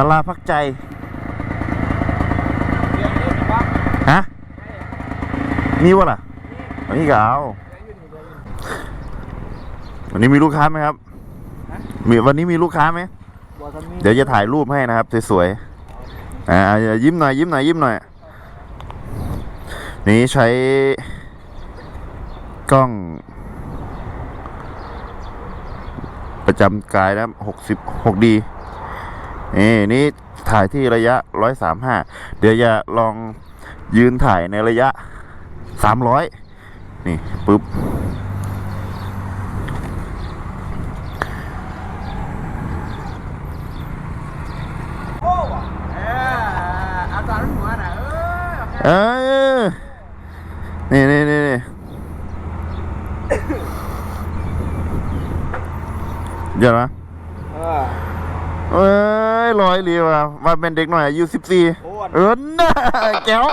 าราพักใจเดี๋ยวนี้ว่าฮะ มีวะล่ะวันนี้ก็เอาวันนี้มีลูกค้าไหมครับ มีวันนี้มีลูกค้าไหมบัวทันมีเดี๋ยวจะถ่ายรูปให้นะครับ สวยๆ อ่าอย่ายิ้มหน่อยยิ้มหน่อยยิ้มหน่อย นี่ใช้กล้อง ประจำกายนะครับหกสิบหกดี นี่นี่ถ่ายที่ระยะร้อยสามห้าเดี๋ยวจะลองยืนถ่ายในระยะสามร้อยนี่ปึ๊บเอออาจารย์หัวน่ะเออเออนี่นี่นี่นี่เดี๋ยวนะ อยร้อยเรียว่าว่าเป็นเด็กหน่อยอายุสิบสี่เอิ้น่าแก้ว